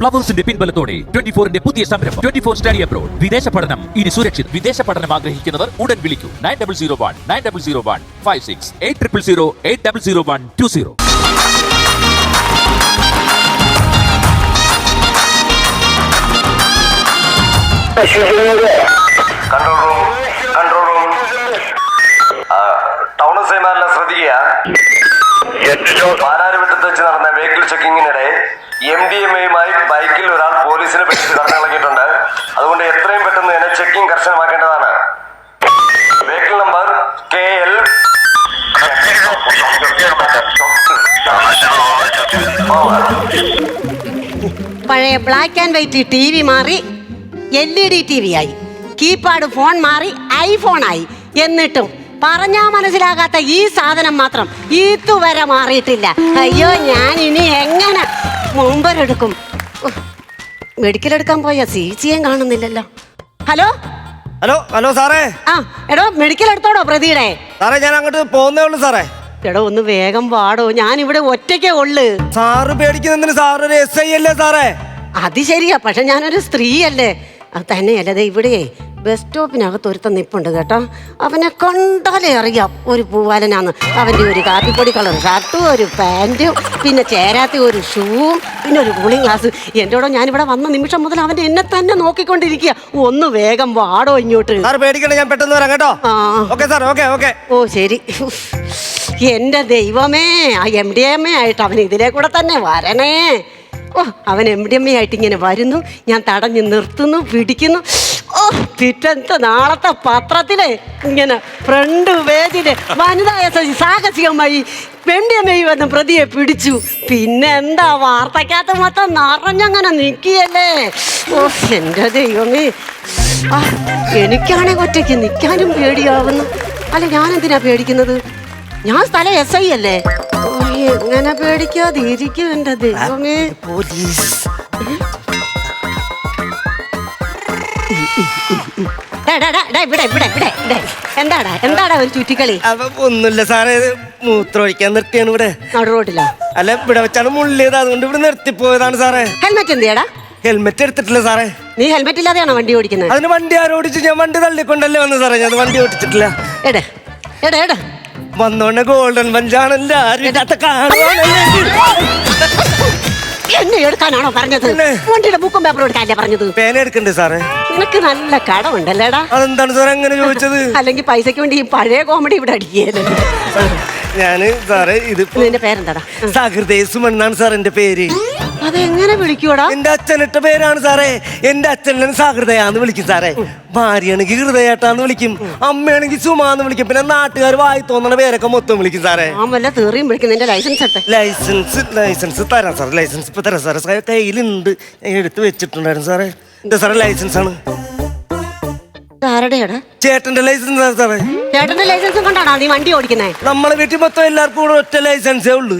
പ്ലവേഴ്സിന്റെ പിൻബലത്തോടെ twenty ഫോറിന്റെ പുതിയ സംരംഭം. Twenty four study abroad. വിദേശ പഠനം. ഇനി സുരക്ഷിത്. വിദേശ പഠനം ആഗ്രഹിക്കുന്നവർ ഉടൻ വിളിക്കൂ. Nine double zero one nine double zero one five six eight triple zero eight double zero one two zero. Control room control room. Town സൈമാരിലെ ശ്രദ്ധിക്കുക. പാലാരിവട്ടത്ത് വെച്ച് നടന്ന എം ഡി എം എയുമായി ബൈക്കിൽ ഒരാൾ പോലീസിനെ പിടിച്ച് കടന്നിളക്കിയിട്ടുണ്ട് അതുകൊണ്ട് എത്രയും പെട്ടെന്ന് തന്നെ ചെക്കിംഗ് കർശനമാക്കേണ്ടതാണ്. വെഹിക്കിൾ നമ്പർ കെ എൽ പഴയ black and white T V മാറി L E D T V ആയി കീപാഡ് ഫോൺ മാറി ഐഫോൺ ആയി. എന്നിട്ടും പറഞ്ഞാ മനസ്സിലാകാത്ത ഈ സാധനം മാത്രം ഇതുവരെ മാറിയിട്ടില്ല. അയ്യോ ഞാൻ ഇനി എങ്ങനെ മുമ്പരെടുക്കും. മെഡിക്കൽ എടുക്കാൻ പോയാ സി കാണുന്നില്ലല്ലോ. ഹലോ? ഹലോ ഹലോ സാറേ. ആ എടോ മെഡിക്കൽ എടുത്തോടോ പ്രതിയുടെ? സാറേ ഞാൻ അങ്ങോട്ട് പോകുന്നേ ഉള്ളൂ സാറേ. എടോ ഒന്ന് വേഗം പാടോ ഞാൻ ഇവിടെ ഒറ്റയ്ക്കേ ഉള്ളു. സാറ് പേടിക്കുന്നതിന് സാറ് ഒരു എസ് ഐ അല്ലേ സാറേ? അത് ശരിയാ പക്ഷെ ഞാനൊരു സ്ത്രീയല്ലേ. അത് തന്നെയല്ലേ ഇവിടെ ബസ് സ്റ്റോപ്പിനകത്ത് ഒരുത്തൻ നിപ്പുണ്ട് കേട്ടോ. അവനെ കണ്ടാലേ അറിയാം ഒരു പൂവാലനാന്ന്. അവന്റെ ഒരു കാപ്പിപ്പൊടി കളർ ഷർട്ടും ഒരു പാന്റും പിന്നെ ചേരാത്ത ഒരു ഷൂവും പിന്നെ ഒരു കൂളിംഗ് ഗ്ലാസ്. എന്റെ കൂടെ ഞാനിവിടെ വന്ന നിമിഷം മുതൽ അവൻ എന്നെ തന്നെ നോക്കിക്കൊണ്ടിരിക്കുക. ഒന്ന് വേഗം വാടോ ഇങ്ങോട്ട്. സാർ പേടിക്കണ്ട ഞാൻ പെട്ടെന്ന് വരാം കേട്ടോ. Okay sir okay okay. ഓ ശരി. എന്റെ ദൈവമേ ആ എം ഡി എം എ ആയിട്ട് അവൻ ഇതിലെ കൂടെ തന്നെ വരണേ. ഓ അവൻ എം ഡി എം എ ആയിട്ട് ഇങ്ങനെ വരുന്നു. ഞാൻ തടഞ്ഞു നിർത്തുന്നു പിടിക്കുന്നു. ഓ പിറ്റത്തെ നാളത്തെ പത്രത്തിലെ ഇങ്ങനെ ഫ്രണ്ട് പേജിൽ വനിതാ എസ് ഐ സാഹസികമായി എ വന്ന് പ്രതിയെ പിടിച്ചു. പിന്നെ എന്താ വാർത്തക്കകത്ത് മൊത്തം നിറഞ്ഞങ്ങനെ നിൽക്കിയല്ലേ ഓ എന്റെ ദൈവമേ. ആ എനിക്കാണെ ഒറ്റയ്ക്ക് നിൽക്കാനും പേടിയാവുന്നു. അല്ല ഞാൻ എന്തിനാ പേടിക്കുന്നത്? ഞാൻ സ്ഥലം എസ് ഐ അല്ലേ എങ്ങനെ പേടിക്കാതിരിക്കും എന്റെ ദൈവമേ. പോലീസ്. ഇവിടെ ഇവിടെ ഇവിടെ. എന്താടാ എന്താടാ ഒരു ചുറ്റിക്കളി? അപ്പൊ ഒന്നുമില്ല സാറേ മൂത്രമൊഴിക്കാൻ നിർത്തിയാണ് ഇവിടെ. നടു റോഡിലോ അല്ല ഇവിടെ വെച്ചാണ് മുള്ളിയത്. അതുകൊണ്ട് ഇവിടെ നിർത്തിപ്പോയതാണ് സാറേ. ഹെൽമെറ്റ് എന്തിയാടാ? ഹെൽമെറ്റ് എടുത്തിട്ടില്ല സാറേ. നീ ഹെൽമെറ്റ് ഇല്ലാതെയാണോ വണ്ടി ഓടിക്കുന്നത്? അതിന് വണ്ടി ആരും ഓടിച്ചു ഞാൻ വണ്ടി തള്ളിക്കൊണ്ടല്ലേ വന്നു സാറേ? ഞാൻ വണ്ടി ഓടിച്ചിട്ടില്ല. എടേ എടാ എടാ. വന്നോണ്ട് ഗോൾഡൻ പഞ്ചാണല്ലോ? ആരും കാണുവാണല്ലേ? എന്നെ എടുക്കാനാണോ പറഞ്ഞത്? വണ്ടിയുടെ ബുക്കും പേപ്പറും എടുക്കാനല്ലേ പറഞ്ഞത്? പേന എടുക്കണ്ടേ സാറേ? നിനക്ക് നല്ല കടമുണ്ടല്ലേടാ. അതെന്താണ് സാറേ അങ്ങനെ ചോദിച്ചത്? അല്ലെങ്കിൽ പൈസക്ക് വേണ്ടി ഈ പഴയ കോമഡി ഇവിടെ അടിക്കുകയല്ലേ? ഞാൻ സാറേ ഇത് നിന്റെ പേരെന്താടാ? സഹൃദയസുമൻ എന്നാണ് സാർ എന്റെ പേര്. അതെങ്ങനെ വിളിക്കൂടാ എന്റെ അച്ഛൻ ഇട്ട പേരാണ് സാറേ. എന്റെ അച്ഛനെ സഹൃദയാന്ന് വിളിക്കും സാറേ. ഭാര്യയാണെങ്കിൽ ഹൃദയേട്ടാന്ന് വിളിക്കും. അമ്മയാണെങ്കിൽ സുമാന്ന് വിളിക്കും. പിന്നെ നാട്ടുകാർ വായി തോന്നണ പേരൊക്കെ മൊത്തം വിളിക്കും സാറേ. ആമല്ല വല്ല തെറിയും വിളിക്കും. നിന്റെ ലൈസൻസ് ലൈസൻസ് ലൈസൻസ് തരാം സാർ ലൈസൻസ് ഇപ്പൊ തരാം സാറേ. സാറേ കയ്യിലുണ്ട്. എടുത്ത് വെച്ചിട്ടുണ്ടായിരുന്നു സാറേ. എന്താ സാറേ ലൈസൻസ് ആണ് ചേട്ടന്റെ ലൈസൻസ് ആണ് സാറേ. ചേട്ടന്റെ ലൈസൻസ് കൊണ്ടാണോ നീ വണ്ടി ഓടിക്കുന്നത് നമ്മളെ വീട്ടിൽ മൊത്തം എല്ലാവർക്കും കൂടെ ഒറ്റ ലൈസൻസേ ഉള്ളൂ.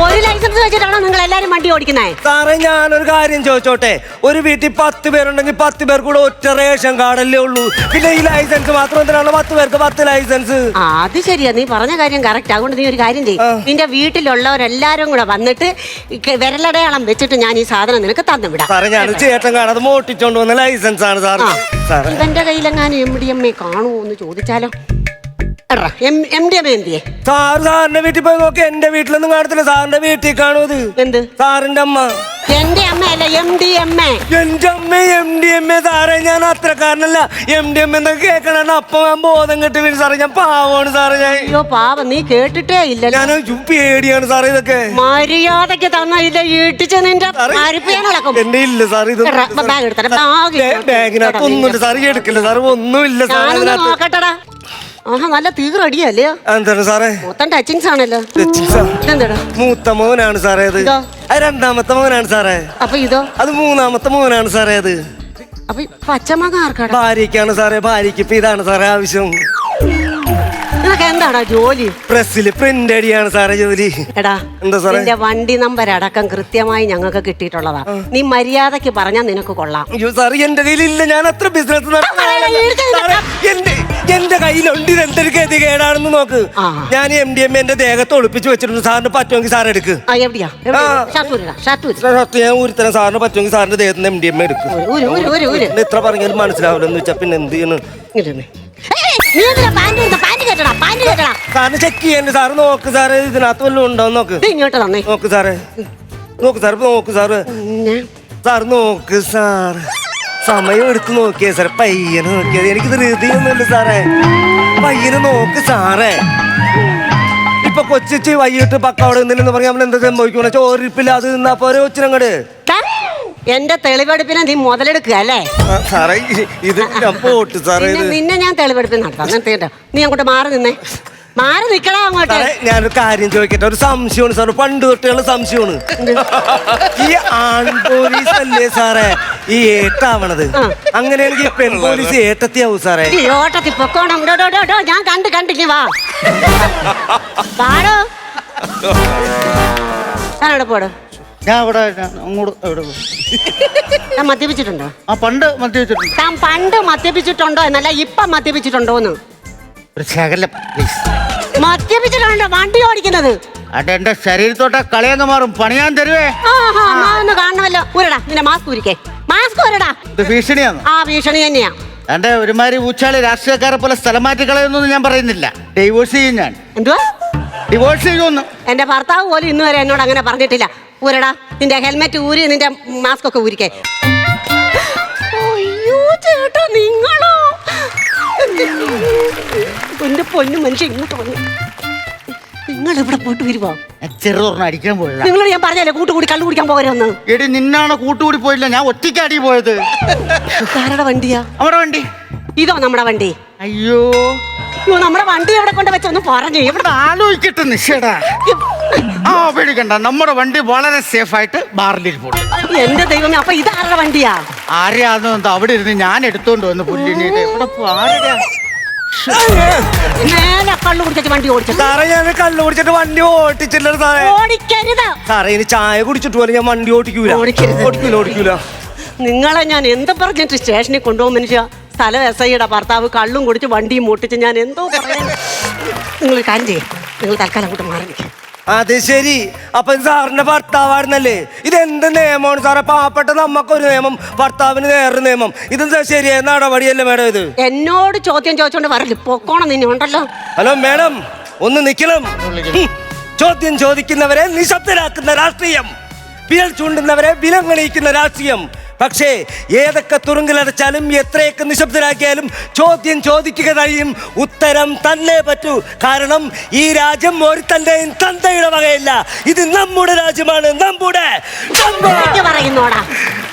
ഒരു ലൈസൻസ് വെച്ചിട്ടാണോ നിങ്ങൾ എല്ലാരും വണ്ടി ഓടിക്കുന്നത് സാറേ ഞാനൊരു കാര്യം ചോദിച്ചോട്ടെ? ഒരു വീട്ടിൽ പത്ത് പേരുണ്ടെങ്കിൽ പത്ത് പേർ കൂടെ ഒറ്റ റേഷൻ കാർഡല്ലേ ഉള്ളൂ. പിന്നെ ഈ ലൈസൻസ് മാത്രം എന്തിനാണ് പത്ത് പേർക്ക് പത്ത് ലൈസൻസ്? ആ അത് ശരിയാ. നീ പറഞ്ഞ കാര്യം കറക്റ്റ് അതുകൊണ്ട് നീ ഒരു കാര്യം ചെയ്യും. നിന്റെ വീട്ടിലുള്ളവരെല്ലാരും കൂടെ വന്നിട്ട് ഈ ക- വിരലടയാളം വെച്ചിട്ട് ഞാൻ ഈ സാധനം നിനക്ക് തന്നു വിടാം. സാറേ ഞാൻ ചേട്ടൻ കാണാതെ മോട്ടിച്ചോണ്ട് വന്ന ലൈസൻസ് ആണ് സാർ. സാറേ. ഇവന്റെ കയ്യിലെങ്ങാനും എം ഡി എം എ കാണുമോ എന്ന് ചോദിച്ചാലോ? എടാ എം എം ഡി എം എന്തിയെ സാർ സാറിന്റെ വീട്ടിൽ പോയി നോക്കി. എന്റെ വീട്ടിലൊന്നും കാണത്തില്ല. സാറിന്റെ വീട്ടിൽ കാണുന്നത് എന്ത്? സാറിന്റെ അമ്മ. എന്റെ അമ്മയല്ല എം ഡി എം എ. എന്റെ അമ്മ എം ഡി എം എ. സാറേ ഞാൻ അത്രക്കാരനല്ല. എം ഡി എം എന്നൊക്കെ കേൾക്കണ അപ്പൊ ഞാൻ ബോധം കെട്ടി വീണ്. സാറേ ഞാൻ പാവമാണ് സാറേ ഞാൻ. അയ്യോ പാവം. നീ കേട്ടിട്ടേ ഇല്ല ഞാൻ പേടിയാണ് സാറേ ഇതൊക്കെ. മര്യാദയ്ക്ക് തന്നില്ല. ഇട്ടിച്ച് നിന്റെ എന്റെ ഇല്ല സാർ ഇത് ബാഗ് ബേ- ബാഗിനകത്ത് ഒന്നുമില്ല സാർ എടുക്കില്ല. സാർ ഒന്നുമില്ല സാർ നോക്കട്ടെടാ. ആഹാ നല്ല തീറടിയല്ലേ എന്താണ് സാറേ? മൊത്തം ടച്ചിങ്സ് ആണല്ലോ. ഇതെന്താടാ? മൂത്ത മോനാണ് സാറേ അത്. ഇതോ? അത് രണ്ടാമത്തെ മോനാണ് സാറേ. അപ്പൊ ഇതോ? അത് മൂന്നാമത്തെ മോനാണ് സാറേ അത്. അപ്പൊ പച്ചമക ആർക്കാടാ? ഭാര്യക്കാണ് സാറേ ഭാര്യക്ക് ഇപ്പൊ ഇതാണ് സാറേ ആവശ്യം. നിനക്ക് എന്താടാ ജോലി? പ്രസ്സിൽ പ്രിന്റ് അടിയാണ് സാറേ ജോലി. എടാ എന്താ സാറേ? നിന്റെ വണ്ടി നമ്പർ അടക്കം കൃത്യമായി ഞങ്ങൾക്ക് കിട്ടിയിട്ടുള്ളതാ. നീ മര്യാദയ്ക്ക് പറഞ്ഞാൽ നിനക്ക് കൊള്ളാം. അയ്യോ സാറേ എന്റെ കയ്യിലില്ല. ഞാൻ അത്ര ബിസിനസ് എന്റെ എന്റെ കയ്യിലുണ്ട്. ഇത് എന്തൊരു ഗതികേടാണെന്ന് നോക്ക്. ഞാൻ എം ഡി എം എന്റെ ദേഹത്ത് ഒളിപ്പിച്ച് വെച്ചിട്ടുണ്ട്. സാറിന് പറ്റുമെങ്കിൽ സാർ എടുക്ക്. ആ എവിടെയാ? എവിടെയാ? ആ. ഷാട്ടൂരിടാ ഷാട്ടൂര് സത്യം ഞാൻ ഊരിത്തരാം. സാറിന് പറ്റുമെങ്കിൽ സാറിന്റെ ദേഹത്ത് എം ഡി എം എടുക്കും. ഊര് ഊര് ഊര് ഊര് എത്ര പറഞ്ഞാലും മനസ്സിലാവില്ലെന്ന് വെച്ചാ പിന്നെ എന്ത് ചെയ്യണം. ഏയ്, നീ എന്തിനാ കെട്ടടാ കെട്ടടാ സാറിന് ചെക്ക് ചെയ്യണ്ട. സാറ് നോക്ക് സാറ് ഇതിനകത്ത് വല്ലതും ഉണ്ടോ നോക്ക്. ഇത് ഇങ്ങോട്ട് തന്നെ നോക്ക് സാറേ. നോക്ക് സാർ നോക്ക് സാറ്. സാർ നോക്ക് സാർ സമയം എടുത്ത് നോക്കിയേ സാർ പയ്യനെ നോക്കിയത്. എനിക്ക് ഹൃദയൊന്നുമില്ല സാറേ. പയ്യനെ നോക്ക് സാറേ. ഇപ്പൊ കൊച്ചിച്ച് വൈകിട്ട് പക്ക അവിടെ നിന്നില്ലെന്ന് പറഞ്ഞാൽ നമ്മൾ എന്താ സംഭവിക്കണം ചോറിപ്പില്ല അത് നിന്നാ പോരെ കൊച്ചിനങ്ങട്? എന്റെ തെളിവെടുപ്പിനെ നീ മുതലെടുക്കുക അല്ലേ? സാറേ ഇത് ഞാൻ പോട്ട് സാറേ നിന്നെ ഞാൻ തെളിവെടുപ്പിന് നടത്താം. നിർത്തിയിട്ട്? നീ അങ്ങോട്ട് മാറി നിന്നേ. മാറി നിക്കടാ അങ്ങോട്ട്. സാറേ ഞാനൊരു കാര്യം ചോദിക്കട്ടെ? ഒരു സംശയമാണ് സാറ്. പണ്ട് തൊട്ടുള്ള സംശയമാണ്. ഈ ആൺ പോലീസ് അല്ലേ സാറേ? ഈ ഏട്ടാവണത്. അങ്ങനെയാണെങ്കിൽ പെൺ പോലീസ് ഏട്ടത്തിയാവും സാറേ. ഈ ഓട്ടത്തിൽ പൊക്കോണം. ഡോ, ഡോ, ഡോ, ഡോ, ഞാൻ കണ്ട് കണ്ടിക്ക് വാ. പാടോ? ഞാനവിടെ പോടോ. ഞാൻ ഇവിടെ ഞാൻ അങ്ങോട്ട് എവിടെ പോയി? ഞാൻ മദ്യപിച്ചിട്ടുണ്ടോ? ആ പണ്ട് മദ്യപിച്ചിട്ടുണ്ട്. താൻ പണ്ട് മദ്യപിച്ചിട്ടുണ്ടോ എന്നല്ല ഇപ്പൊ മദ്യപിച്ചിട്ടുണ്ടോന്ന്. ഒരു ശകലം പ്ലീസ് മദ്യപിച്ചിട്ടുണ്ടോ വണ്ടി ഓടിക്കുന്നത്. അതെ എന്റെ ശരീരത്തോട്ട കളിയങ്ങ് മാറും. പണിയാൻ തരുവേ. ഒന്ന് കാണണമല്ലോ. ഊരടാ നിന്റെ മാസ്ക് ഊരിക്കേ. മാസ്ക് ഊരടാ. ഇത് ഭീഷണിയാണ് ആ ഭീഷണി തന്നെയാ. എന്റെ ഒരുമാതിരി ഊച്ചാളി രാഷ്ട്രീയക്കാരെ പോലെ സ്ഥലം മാറ്റി കളയുന്നൊന്നും ഞാൻ പറയുന്നില്ല. ഡിവോഴ്സ് ചെയ്യും ഞാൻ. എന്തുവാ? ഡിവോഴ്സ് ചെയ്യുമെന്ന്. എന്റെ ഭർത്താവ് പോലും ഇന്ന് വരെ എന്നോട് അങ്ങനെ പറഞ്ഞിട്ടില്ല. ഊരടാ നിന്റെ ഹെൽമെറ്റ് ഊരി നിന്റെ മാസ്ക് ഒക്കെ ഊരിക്കേ. അയ്യോ ചേട്ടാ നിങ്ങളോ? എന്റെ പൊന്നു മനുഷ്യൻ ഇങ്ങോട്ട് വന്നു. നിങ്ങൾ ഇവിടെ പോയിട്ട് വരുവോ? ചെറുതൊരെണ്ണം അടിക്കാൻ പോയില്ല നിങ്ങളോട് ഞാൻ പറഞ്ഞല്ലേ കൂട്ടുകൂടി കള്ളു കുടിക്കാൻ പോകരുതെന്ന്? എടി നിന്നാണ് കൂട്ടുകൂടി പോയില്ല? ഞാൻ ഒറ്റയ്ക്ക് പോയത്. ആരുടെ വണ്ടിയാ? നമ്മുടെ വണ്ടി. ഇതോ നമ്മുടെ വണ്ടി. അയ്യോ. അയ്യോ നമ്മുടെ വണ്ടി എവിടെ കൊണ്ട് വെച്ചൊന്ന് പറഞ്ഞു. ഇവിടെ ആലോചിക്കട്ടെ നിഷേടാ. ആ പേടിക്കണ്ട. നമ്മുടെ വണ്ടി വളരെ സേഫ് ആയിട്ട് ബാറിലിൽ പോകും എന്റെ ദൈവമേ അപ്പൊ ഇത് ആരുടെ വണ്ടിയാ? ആരെയാന്ന് അവിടെ ഇരുന്ന് ഞാൻ എടുത്തോണ്ട് വന്ന് പുല്ലിനെ എവിടെ ആരുടെ നേരെ കള്ളു കുടിച്ചു വണ്ടി ഓടിച്ചത് സാറേ ഞാൻ കള്ളു കുടിച്ചിട്ട് വണ്ടി ഓടിച്ചില്ല സാറേ. ഓടിക്കരുത്. സാറേ ഇനി ചായ കുടിച്ചിട്ട് പോലെ ഞാൻ വണ്ടി ഓടിക്കൂല. ഓടിക്കരുത്. ഓടിക്കൂല ഓടിക്കൂല. നിങ്ങളെ ഞാൻ എന്ത് പറഞ്ഞിട്ട് സ്റ്റേഷനിൽ കൊണ്ടുപോകും മനുഷ്യ? സ്ഥലം എസ് ഐയുടെ ഭർത്താവ് കള്ളും കുടിച്ച് വണ്ടിയും മൂട്ടിച്ച് ഞാൻ എന്തോ പറയാൻ നിങ്ങൾ കാര്യം ചെയ്യും. നിങ്ങൾ തൽക്കാലം അങ്ങോട്ട് മാറി നിൽക്കുക അത് ശരി. അപ്പൊ സാറിന്റെ ഭർത്താവായിരുന്നല്ലേ? ഇത് എന്ത് നിയമമാണ് സാറെ? പാവപ്പെട്ട നമുക്കൊരു നിയമം ഭർത്താവിന് വേറൊരു നിയമം. ഇത് ശരിയായ നടപടിയല്ലേ മേഡം ഇത്? എന്നോട് ചോദ്യം ചോദിച്ചോണ്ട് വരൽ. പൊക്കോണം നിന്നെ ഉണ്ടല്ലോ. ഹലോ മേഡം ഒന്ന് നിക്കണം. ചോദ്യം ചോദിക്കുന്നവരെ നിശബ്ദരാക്കുന്ന രാഷ്ട്രീയം. വിരൽ ചൂണ്ടുന്നവരെ വിലങ്ങണിയിക്കുന്ന രാഷ്ട്രീയം. പക്ഷേ ഏതൊക്കെ തുറുങ്കിലടച്ചാലും എത്രയൊക്കെ നിശബ്ദരാക്കിയാലും ചോദ്യം ചോദിക്കുക കഴിയും. ഉത്തരം തന്നെ പറ്റൂ. കാരണം ഈ രാജ്യം ഒരു തന്റെയും തന്തയുടെ വകയില്ല. ഇത് നമ്മുടെ രാജ്യമാണ്. നമ്മുടെ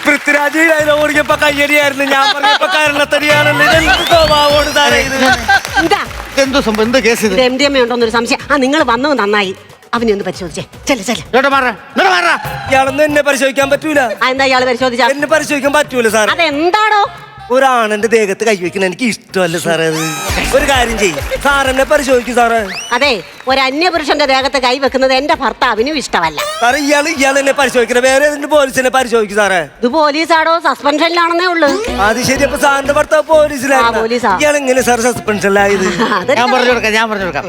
പൃഥ്വിരാജ് ഡയലോഗ് ഓടിക്കപ്പോ കയ്യടിയായിരുന്നു. ഞാൻ പറഞ്ഞപ്പോ കാരണത്തടിയാണല്ലോ ഇതെന്ത് സ്വഭാവമാണ് സാറേ ഇത്? എന്താ? എന്തോ സംഭവം? എന്ത് കേസ് ഇത്? ഇത് എം ഡി എം എ ഉണ്ടോന്നൊരു സംശയം. ആ നിങ്ങൾ വന്നത് നന്നായി. അവനെ ഒന്ന് പരിശോധിച്ചേ. ചെല്ല് ചെല്ല്. ഇങ്ങോട്ട് മാറാ. ഇങ്ങോട്ട് മാറാ. ഇയാളൊന്നും എന്നെ പരിശോധിക്കാൻ പറ്റൂല. ആ എന്താ ഇയാൾ പരിശോധിച്ച? എന്നെ പരിശോധിക്കാൻ പറ്റൂല സാർ അതെന്താണോ ഒരാണന്റെ ദേഹത്ത് കൈവയ്ക്കുന്ന എനിക്ക് ഇഷ്ടമല്ല സാറേ അത്. ഒരു കാര്യം ചെയ്യും. സാർ എന്നെ പരിശോധിക്കും സാറേ. അതെ ഒരു അന്യപുരുഷന്റെ ദേഹത്ത് കൈവെക്കുന്നത് എന്റെ ഭർത്താവിനും ഇഷ്ടമല്ല. സാറേ വേറെ ഏതെങ്കിലും പോലീസിനെ പരിശോധിക്കും സാറേ. ഇത് പോലീസാടോ? സസ്പെൻഷനിലാണെന്നേ ഉള്ളൂ. അത് ശരി അപ്പൊ സാറിന്റെ ഭർത്താവ് ആ, പോലീസിലായിരുന്നു പോലീസാ. ഇയാൾ എങ്ങനെ സാർ സസ്പെൻഷനിലായത്? അതൊരു ഞാൻ പറഞ്ഞു കൊടുക്കാം ഞാൻ പറഞ്ഞു കൊടുക്കാം.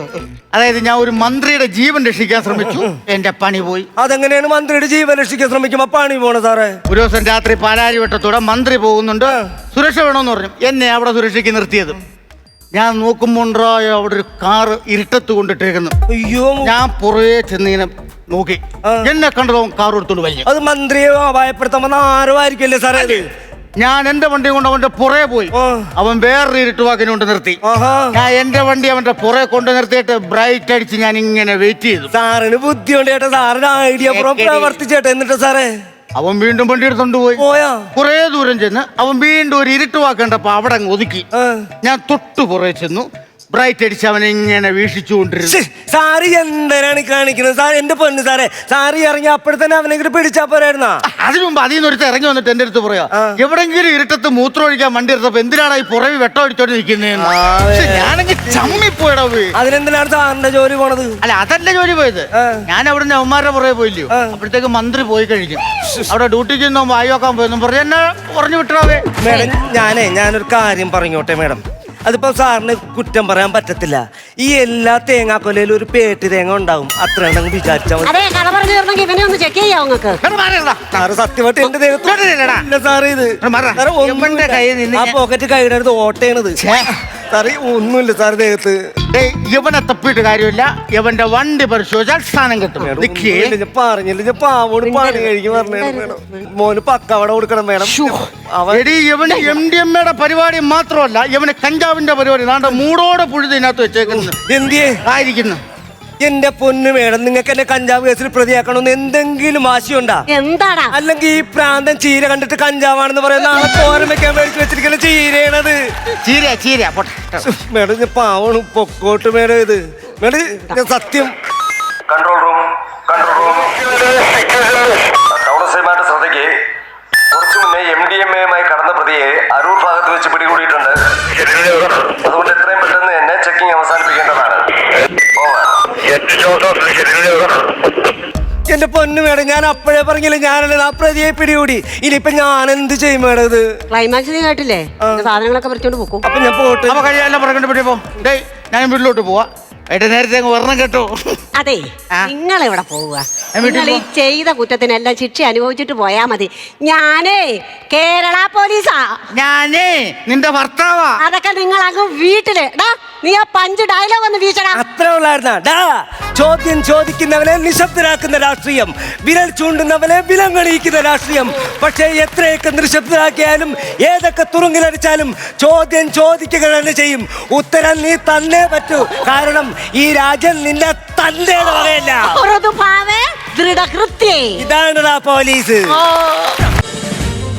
അതായത് ഞാൻ ഒരു മന്ത്രിയുടെ ജീവൻ രക്ഷിക്കാൻ ശ്രമിച്ചു. എന്റെ പണി പോയി. അതെങ്ങനെയാണ് മന്ത്രിയുടെ ജീവൻ രക്ഷിക്കാൻ ശ്രമിക്കുമ്പോ പണി പോണ സാറേ. ഒരു ദിവസം രാത്രി പാലാരി വട്ടത്തോടെ മന്ത്രി പോകുന്നുണ്ട്. സുരക്ഷ വേണമെന്ന് പറഞ്ഞു. എന്നെ അവിടെ സുരക്ഷയ്ക്ക് നിർത്തിയത്. ഞാൻ നോക്കുമ്പോണ്ടോ അവിടെ ഒരു കാറ് ഇരുട്ടത്ത് കൊണ്ടിട്ടേക്കുന്നു. അയ്യോ. ഞാൻ പുറകെ ചെന്നിങ്ങനെ നോക്കി. എന്നെ കണ്ടതോ കാർ എടുത്തോണ്ട് വലിഞ്ഞു. അത് മന്ത്രിയെ ഭയപ്പെടുത്താൻ വന്ന ആരും ആയിരിക്കല്ലേ സാറേ അത്? ഞാൻ എന്റെ വണ്ടി കൊണ്ട് അവന്റെ പുറകെ പോയി. അവൻ വേറൊരു ഇരുട്ടുവാക്കിനെ കൊണ്ട് നിർത്തി. ഞാൻ എന്റെ വണ്ടി അവന്റെ പുറകെ കൊണ്ട് നിർത്തിയിട്ട് ബ്രൈറ്റ് അടിച്ച് ഞാൻ ഇങ്ങനെ വെയിറ്റ് ചെയ്തു. സാറിന് ബുദ്ധിയുണ്ട് ചേട്ടാ. സാറിന് ഐഡിയ. പ്രവർത്തിച്ചേട്ടാ എന്നിട്ട് സാറേ? അവൻ വീണ്ടും വണ്ടി എടുത്തോണ്ട് പോയി. പോയാ? കുറേ ദൂരം ചെന്ന് അവൻ വീണ്ടും ഒരു ഇരുട്ട് വാക്കണ്ടപ്പോ അവിടെ അങ്ങ് ഒതുക്കി. ഞാൻ തൊട്ടു പുറകെ ചെന്നു. ബ്രൈറ്റ് അടിച്ച് അവൻ ഇങ്ങനെ വീക്ഷിച്ചുകൊണ്ടിരുന്നു. സാറി എന്തിനാണ് കാണിക്കുന്നത്? സാർ എന്റെ പൊന്ന് സാറേ. സാറി ഇറങ്ങി അപ്പോഴത്തന്നെ അവനെ പിടിച്ചാ പോരായിരുന്നാ? അതിനു മുമ്പ് അതിൽ നിന്ന് ഒരുത്ത ഇറങ്ങി വന്നിട്ട് എന്റെ അടുത്ത് പറയാ എവിടെങ്കിലും ഇരുട്ടത്ത് മൂത്രം ഒഴിക്കാൻ വണ്ടി എടുത്തപ്പോ എന്തിനാണ് ഈ പുറവി വെട്ടം അടിച്ചോണ്ട് ഞാനെങ്കിൽ ചമ്മിപ്പോയടാ പോയി. അതിനെന്തിനാണ് സാറിന്റെ ജോലി പോണത്? അല്ല അതല്ല ജോലി പോയത്. ഞാൻ അവിടുന്ന് അവന്മാരുടെ പുറകെ പോയില്ലയോ? അപ്പഴത്തേക്ക് അപ്പോഴത്തേക്ക് മന്ത്രി പോയി കഴിക്കും അവിടെ ഡ്യൂട്ടിക്ക് ഒന്നും വായി നോക്കാൻ പോയെന്നും പറഞ്ഞു എന്നെ പറഞ്ഞു വിട്ടാവേ മേഡം ഞാനേ ഞാനൊരു കാര്യം പറഞ്ഞോട്ടെ മേഡം. അതിപ്പോ സാറിന് കുറ്റം പറയാൻ പറ്റത്തില്ല. ഈ എല്ലാ തേങ്ങാക്കൊലയിലും ഒരു പേറ്റ് തേങ്ങ ഉണ്ടാവും. അത്രയാണ് അങ്ങ് വിചാരിച്ചാൽ മതി. അതെ പറഞ്ഞു തീർന്നെങ്കിൽ ഇവനെ ഒന്ന് ചെക്ക് ചെയ്യാം നിങ്ങൾക്ക് സാറ് സത്യമായിട്ട് എന്റെ? ഇല്ല ഇത്. സാറേ, കയ്യിൽ നിന്ന് ആ പോക്കറ്റ് കൈയുടെ അടുത്ത് ഓട്ടയാണിത് സാറേ ഒന്നുമില്ല സാറ് ദേഹത്ത് ഇവനെ തപ്പിയിട്ട് കാര്യമില്ല. ഇവന്റെ വണ്ടി പരിശോധിച്ചാൽ സ്ഥാനം കിട്ടും. നിക്കേ. ഒന്നുമില്ല, ഞാൻ പറഞ്ഞില്ല ഞാൻ പാവോട് പണി കഴിക്കും പറഞ്ഞു മേഡം മോന് പക്കവട കൊടുക്കണം മേഡം അവൻ എടി ഇവന് എം ഡി എം എയുടെ പരിപാടി മാത്രമല്ല ഇവന് കഞ്ചാവിന്റെ പരിപാടി നാണ്ട മൂടോടെ പുഴുതിനകത്ത് വെച്ചേക്കുന്നു. എന്തിയേ? ആയിരിക്കുന്നു. എന്റെ പൊന്നു മേഡം നിങ്ങൾക്ക് എന്നെ കഞ്ചാവ് കേസിൽ പ്രതിയാക്കണമെന്ന് എന്തെങ്കിലും ആശയുണ്ടാ? എന്താടാ? അല്ലെങ്കിൽ ഈ പ്രാന്തം ചീര കണ്ടിട്ട് കഞ്ചാവാണെന്ന് പറയുന്ന നാളെ തോരൻ വെക്കാൻ മേടിച്ച് വെച്ചിരിക്കുന്ന ചീരയാണത്. ചീര ചീര മേഡം ഞാൻ പാവണു പൊക്കോട്ട് മേഡം ഇത്. മേഡം ഞാൻ സത്യം കൺട്രോൾ റൂം കൺട്രോൾ റൂം. സൈമാന്റെ ശ്രദ്ധയ്ക്ക് കുറച്ചു മുന്നേ എം ഡി എം എയുമായി കടന്ന പ്രതിയെ അരൂർ ഭാഗത്ത് വെച്ച് പിടികൂടിയിട്ടുണ്ട്. എന്റെ പൊന്നു മേഡം ഞാൻ അപ്പോഴേ പറഞ്ഞില്ല ഞാനല്ല ആ പ്രതിയെ പിടികൂടി. ഇനിയിപ്പൊ ഞാൻ എന്ത് ചെയ്യും മേഡം ഇത്? ക്ലൈമാക്സ് നീ കേട്ടില്ലേ? സാധനങ്ങളൊക്കെ പറിച്ചോണ്ട് പോകും അപ്പൊ ഞാൻ പോട്ടെ. അപ്പൊ കഴിയാൻ ഞാൻ വീട്ടിലോട്ട് പോവാ. ഏട്ടാ നേരത്തെ അങ്ങ് വരണം കേട്ടോ. അതെ നിങ്ങൾ എവിടെ പോവുക? നിങ്ങൾ ഈ ചെയ്ത കുറ്റത്തിനെല്ലാം ശിക്ഷ അനുഭവിച്ചിട്ട് പോയാ മതി. ഞാനേ കേരള പോലീസാ. ഞാനേ നിന്റെ ഭർത്താവാ. അതൊക്കെ നിങ്ങൾ അങ്ങ് വീട്ടിൽ. ഡാ നീ ആ പഞ്ച് ഡയലോഗ് ഒന്ന് വീശടാ. അത്ര ഉള്ളായിരുന്നാ. ചോദ്യം ചോദിക്കുന്നവനെ നിശബ്ദരാക്കുന്ന രാഷ്ട്രീയം വിരൽ ചൂണ്ടുന്നവനെ വിലങ്ങണിയിക്കുന്ന രാഷ്ട്രീയം. പക്ഷേ എത്രയൊക്കെ നിശബ്ദരാക്കിയാലും ഏതൊക്കെ തുറുങ്കിലടിച്ചാലും ചോദ്യം ചോദിക്കുക തന്നെ ചെയ്യും. ഉത്തരം നീ തന്നെ പറ്റൂ. കാരണം ഈ രാജ്യം നിന്റെ തന്റെ വകയല്ല ഇതാണടാ പോലീസ്.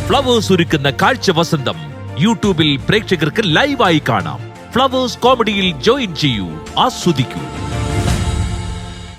ഫ്ലവേഴ്സ് ഒരുക്കുന്ന കാഴ്ച വസന്തം യൂട്യൂബിൽ പ്രേക്ഷകർക്ക് ലൈവായി കാണാം. ഫ്ലവേഴ്സ് കോമഡിയിൽ ജോയിൻ ചെയ്യൂ ആസ്വദിക്കൂ.